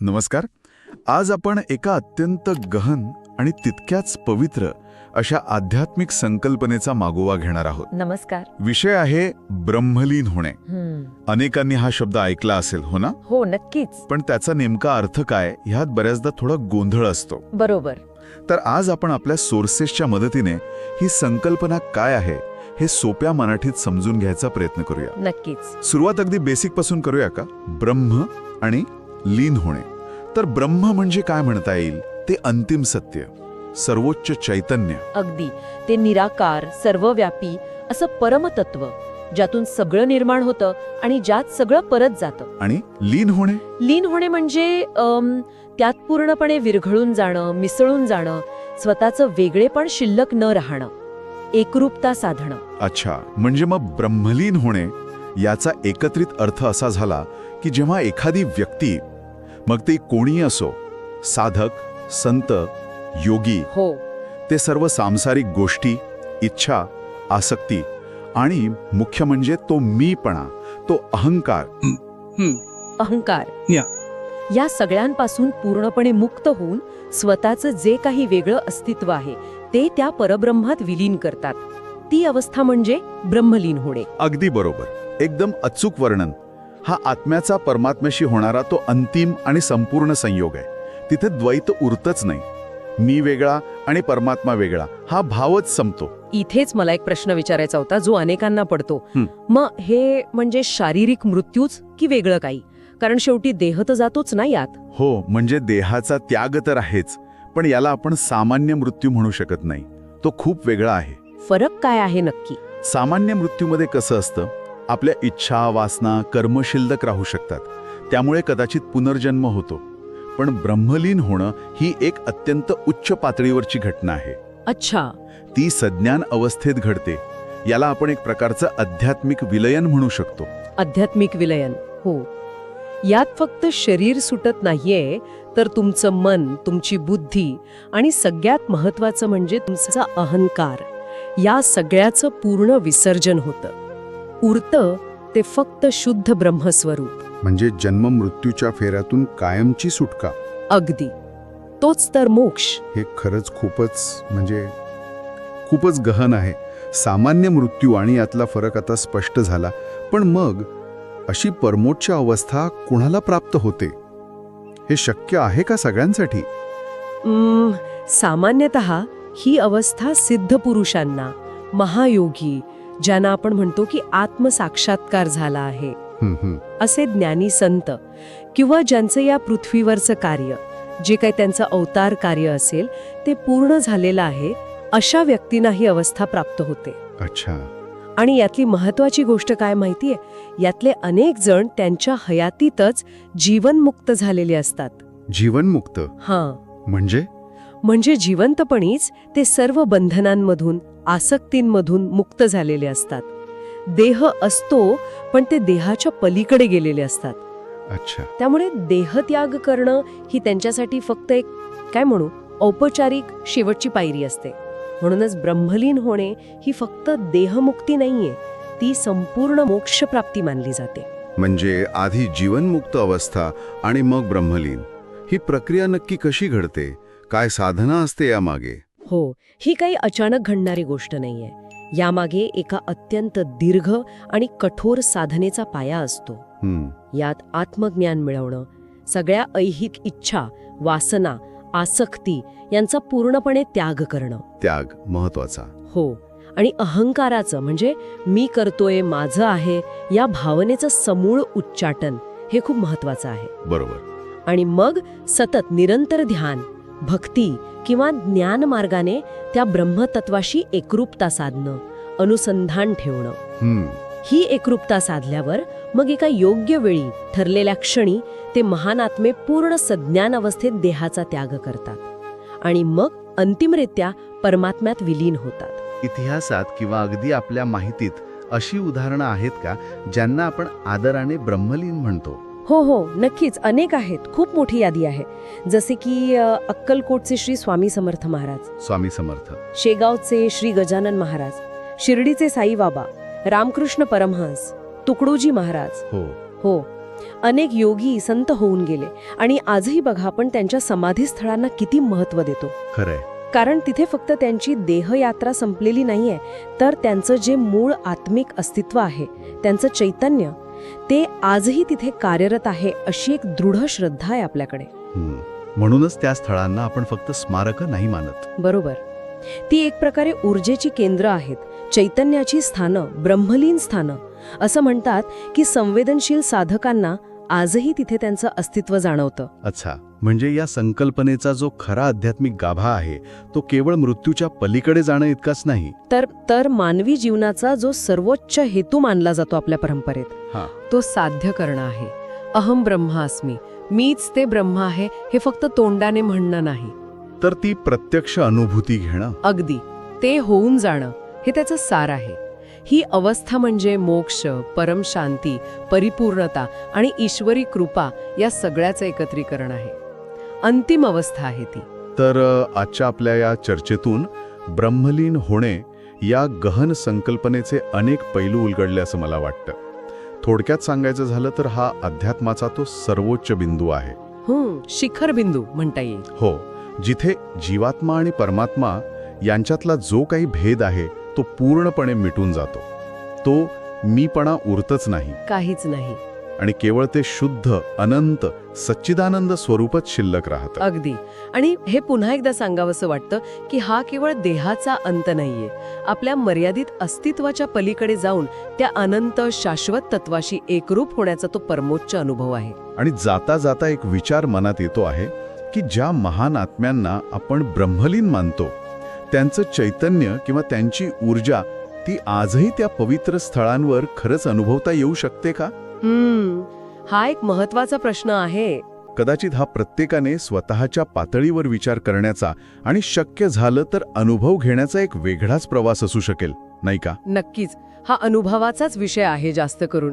नमस्कार. आज आपण एका अत्यंत गहन आणि तितक्याच पवित्र अशा आध्यात्मिक संकल्पनेचा मागोवा घेणार आहोत. नमस्कार. विषय आहे ब्रह्मलीन होणे. अनेकांनी हा शब्द ऐकला असेल हो ना? हो नक्कीच. पण त्याचा नेमका अर्थ काय? ह्यात बऱ्याचदा थोडा गोंधळ असतो. बरोबर. तर आज आपण आपल्या सोर्सेसच्या मदतीने ही संकल्पना काय आहे हे सोप्या मराठीत समजून घ्यायचा प्रयत्न करूया. नक्कीच. सुरुवात अगदी बेसिकपासून करूया का? ब्रह्म आणि लीन होणे. तर ब्रह्म म्हणजे काय म्हणता येईल? ते अंतिम सत्य सर्वोच्च चैतन्य. अगदी. ते निराकार सर्वव्यापी असं परमतत्व ज्यातून सगळं निर्माण होतं आणि ज्यात सगळं परत जातं. आणि लीन होणे? लीन होणे म्हणजे त्यात पूर्णपणे विरघळून जाणं मिसळून जाणं स्वतःचं वेगळेपण शिल्लक न राहणं एकरूपता साधणं. अच्छा. म्हणजे मग ब्रह्मलीन होणे याचा एकत्रित अर्थ असा झाला की जेव्हा एखादी व्यक्ती मग ती कोणी असो साधक संत योगी हो. ते सर्व सांसारिक गोष्टी इच्छा आसक्ती आणि मुख्य म्हणजे तो मीपणा तो अहंकार. अहंकार. या. या सगळ्यांपासून पूर्णपणे मुक्त होऊन स्वतःचं जे काही वेगळं अस्तित्व आहे ते त्या परब्रह्मात विलीन करतात. ती अवस्था म्हणजे ब्रह्मलीन होणे. अगदी बरोबर. एकदम अचूक वर्णन. हा आत्म्याचा परमात्म्याशी होणारा तो अंतिम आणि संपूर्ण संयोग आहे. तिथे द्वैत उरतच नाही. मी वेगळा आणि परमात्मा वेगळा हा भावच संपतो. इथेच मला एक प्रश्न विचारायचा होता जो अनेकांना पडतो. मग हे म्हणजे शारीरिक मृत्यूच की वेगळं काही? कारण शेवटी देह तर जातोच ना यात? हो म्हणजे देहाचा त्याग तर आहेच पण याला आपण सामान्य मृत्यू म्हणू शकत नाही. तो खूप वेगळा आहे. फरक काय आहे नक्की? सामान्य मृत्यूमध्ये कसं असतं? आपल्या इच्छा वासना कर्म शिल्लक राहू शकतात. त्यामुळे कदाचित पुनर्जन्म होतो. पण ब्रह्मलीन होणं ही एक अत्यंत उच्च पातळीवरची घटना आहे. अच्छा. ती सज्ञान अवस्थेत घडते. याला आपण एक प्रकारचं आध्यात्मिक विलयन म्हणू शकतो. आध्यात्मिक विलयन हो. यात फक्त शरीर सुटत नाहीये तर तुमचं मन तुमची बुद्धी आणि सगळ्यात महत्वाचं म्हणजे तुमचा अहंकार. या सगळ्याचं पूर्ण विसर्जन होतं. उरतं ते फक्त शुद्ध ब्रह्मस्वरूप. म्हणजे जन्म मृत्यूच्या फेऱ्यातून कायमची सुटका. अगदी. तोच तर मोक्ष. हे खरंच खूपच म्हणजे खूपच गहन आहे. सामान्य मृत्यू आणि यातला फरक आता स्पष्ट झाला. पण मग अशी परमोच्च अवस्था कुणाला प्राप्त होते? हे शक्य आहे का सगळ्यांसाठी? सामान्यतः ही अवस्था सिद्ध पुरुषांना महायोगी ज्यांना आपण म्हणतो की आत्मसाक्षात्कार झाला आहे. असे ज्ञानी संत किंवा ज्यांचं या पृथ्वीवरचं कार्य जे काही त्यांचं अवतार कार्य असेल ते पूर्ण झालेलं आहे अशा व्यक्तींना ही अवस्था प्राप्त होते. अच्छा. आणि यातली महत्वाची गोष्ट काय माहितीये? यातले अनेक जण त्यांच्या हयातीतच जीवनमुक्त झालेले असतात. जीवनमुक्त? हां. म्हणजे? म्हणजे जिवंतपणीच ते सर्व बंधनांमधून आसक्तींमधून मुक्त झालेले असतात. देह असतो पण ते देहाच्या पलीकडे गेलेले असतात. अच्छा. त्यामुळे देहत्याग करणं ही त्यांच्यासाठी फक्त एक काय म्हणू औपचारिक शेवटची पायरी असते. म्हणूनच ब्रह्मलीन होणे ही फक्त देहमुक्ती नाहीये ती संपूर्ण मोक्षप्राप्ती मानली जाते. म्हणजे आधी जीवनमुक्त अवस्था आणि मग ब्रह्मलीन. ही प्रक्रिया नक्की कशी घडते? काय साधना असते यामागे? हो ही काही अचानक घडणारी गोष्ट नाहीये. यामागे एका अत्यंत दीर्घ आणि कठोर साधनेचा पाया असतो. यात आत्मज्ञान मिळवणं सगळ्या ऐहिक इच्छा वासना आसक्ती यांचा पूर्णपणे त्याग करणं. त्याग महत्त्वाचा. हो आणि अहंकाराचं म्हणजे मी करतोय माझं आहे या भावनेचं समूळ उच्चाटन हे खूप महत्वाचं आहे. बरोबर. आणि मग सतत निरंतर ध्यान भक्ती किंवा ज्ञान मार्गाने त्या ब्रह्मतत्वाशी एकरूपता साधणं अनुसंधान ठेवणं. हं, एकरूपता साधल्यावर मग एका योग्य वेळी ठरलेल्या क्षणी ते महान आत्मे पूर्ण सज्ञान अवस्थेत देहाचा त्याग करतात आणि मग अंतिमरित्या परमात्म्यात विलीन होतात. इतिहासात किंवा अगदी आपल्या माहितीत अशी उदाहरणं आहेत का ज्यांना आपण आदराने ब्रह्मलीन म्हणतो? हो हो नक्कीच. अनेक आहेत. खूप मोठी यादी आहे. जसे की अक्कलकोटचे श्री स्वामी समर्थ महाराज. स्वामी समर्थ. शेगावचे श्री गजानन महाराज. शिर्डीचे साईबाबा रामकृष्ण परमहंस. तुकडोजी महाराज. हो. हो. अनेक योगी संत होऊन गेले. आणि आजही बघा आपण त्यांच्या समाधीस्थळांना किती महत्त्व देतो. खरंय. कारण तिथे फक्त त्यांची देहयात्रा संपलेली नाहीये तर त्यांचं जे मूळ आत्मिक अस्तित्व आहे त्यांचं चैतन्य ते आजही तिथे कार्यरत आहे अशी एक दृढ श्रद्धा आहे आपल्याकडे. म्हणूनच त्या स्थळांना आपण फक्त स्मारकं नाही मानत. बरोबर. ती एक प्रकारे ऊर्जेची केंद्र आहेत चैतन्याची स्थानं ब्रह्मलीन स्थानं. असं म्हणतात की संवेदनशील साधकांना आजही तिथे त्यांचं अस्तित्व जाणवतं. अच्छा. म्हणजे या संकल्पनेचा जो खरा आध्यात्मिक गाभा आहे तो केवळ मृत्यूच्या पलीकडे जाणं इतकाच नाही? तर तर मानवी जीवनाचा जो सर्वोच्च हेतू मानला जातो आपल्या परंपरेत. तो साध्य करणं आहे. अहम ब्रह्मास्मी. मीच ते ब्रह्म आहे हे फक्त तोंडाने म्हणणं नाही. तर ती प्रत्यक्ष अनुभूती घेणं? अगदी. ते होऊन जाणं हे त्याचं सार आहे. ही अवस्था म्हणजे मोक्ष परमशांती परिपूर्णता आणि ईश्वरी कृपा या सगळ्याचं एकत्रीकरण आहे. अंतिम अवस्था आहे ती. तर आजच्या आपल्या या चर्चेतून ब्रह्मलीन होणे या गहन संकल्पनेचे अनेक पैलू उलगडले असं मला वाटतं. थोडक्यात सांगायचं झालं तर हा अध्यात्माचा तो सर्वोच्च बिंदू आहे. शिखर बिंदू म्हणता येईल. हो जिथे जीवात्मा आणि परमात्मा यांच्यातला जो काही भेद आहे तो पूर्णपणे मिटून जातो. तो मीपणा उरतच नाही. काहीच नाही. आणि केवळ ते शुद्ध अनंत सच्चिदानंद स्वरूपच शिल्लक राहतं. अगदी. आणि हे पुन्हा एकदा सांगावंसं वाटतं की हा केवळ देहाचा अंत नाहीये. आपल्या मर्यादित अस्तित्वाच्या पलीकडे जाऊन त्या अनंत शाश्वत तत्वाशी एकरूप होण्याचा तो परमोच्च अनुभव आहे. आणि जाता जाता एक विचार मनात येतो आहे की ज्या महान आत्म्यांना आपण ब्रह्मलीन मानतो त्यांचं चैतन्य किंवा त्यांची ऊर्जा ती आजही त्या पवित्र स्थळांवर खरंच अनुभवता येऊ शकते का? हम्म हा एक महत्त्वाचा प्रश्न आहे. कदाचित हा प्रत्येकाने स्वतःच्या पातळीवर विचार करण्याचा आणि शक्य झालं तर अनुभव घेण्याचा एक वेगळाच प्रवास असू शकेल नाही का? नक्कीच हा अनुभवाचाच विषय आहे जास्त करून.